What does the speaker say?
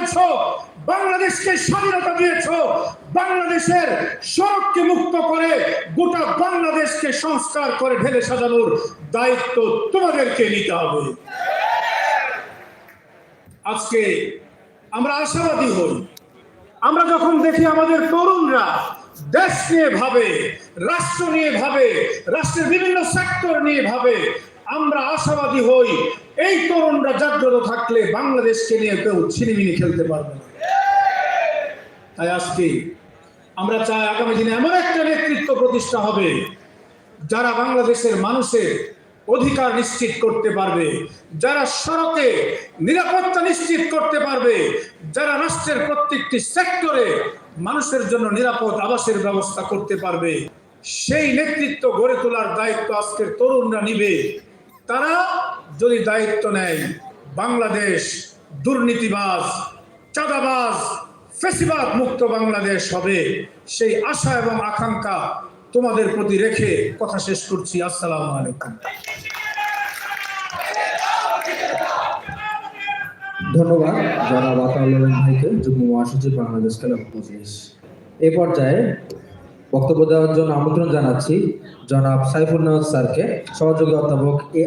করেছ, বাংলাদেশকে স্বাধীনতা দিয়েছ, বাংলাদেশের সড়ককে মুক্ত করে গোটা বাংলাদেশকে সংস্কার করে ঢেলে সাজানোর দায়িত্ব তোমাদেরকে নিতে হবে। আজকে আমরা আশাবাদী হই। আমরা যখন দেখি আমাদের তরুণরা দেশ নিয়ে ভাবে, রাষ্ট্র নিয়ে ভাবে, রাষ্ট্রের বিভিন্ন সেক্টর নিয়ে ভাবে আমরা আশাবাদী হই, এই তরুণরা জাগ্রত থাকলে বাংলাদেশকে নিয়ে কেউ ছিনিমিনি খেলতে পারবে না। তাই আজকে আমরা চাই আগামী দিনে এমন একটা নেতৃত্ব প্রতিষ্ঠা হবে, যারা বাংলাদেশের মানুষের অধিকার নিশ্চিত করতে পারবে, যারা সড়কে নিরাপত্তা নিশ্চিত করতে পারবে, যারা রাষ্ট্রের প্রত্যেকটি সেক্টরে মানুষের জন্য নিরাপদ আবাসের ব্যবস্থা করতে পারবে, সেই নেতৃত্ব গড়ে তোলার দায়িত্ব আজকের তরুণরা নিবে। তারা যদি দায়িত্ব নেয়, বাংলাদেশ দুর্নীতিবাজ, চাঁদাবাজ, ফেসিবাদ মুক্ত বাংলাদেশ হবে, সেই আশা এবং আকাঙ্ক্ষা তোমাদের প্রতি রেখে কথা শেষ করছি। আসসালামু আলাইকুম। ধন্যবাদ জনাব আতাউল্লাহ ভাইকে, যুগ্ম মহাসচিব বাংলাদেশ খেলা মজলিস এ পর্যায়ে বক্তব্য দেওয়ার জন্য আমন্ত্রণ জানাচ্ছি জনাব সাইফুল নাজ স্যারকে, সহযোগী অধ্যাপক এ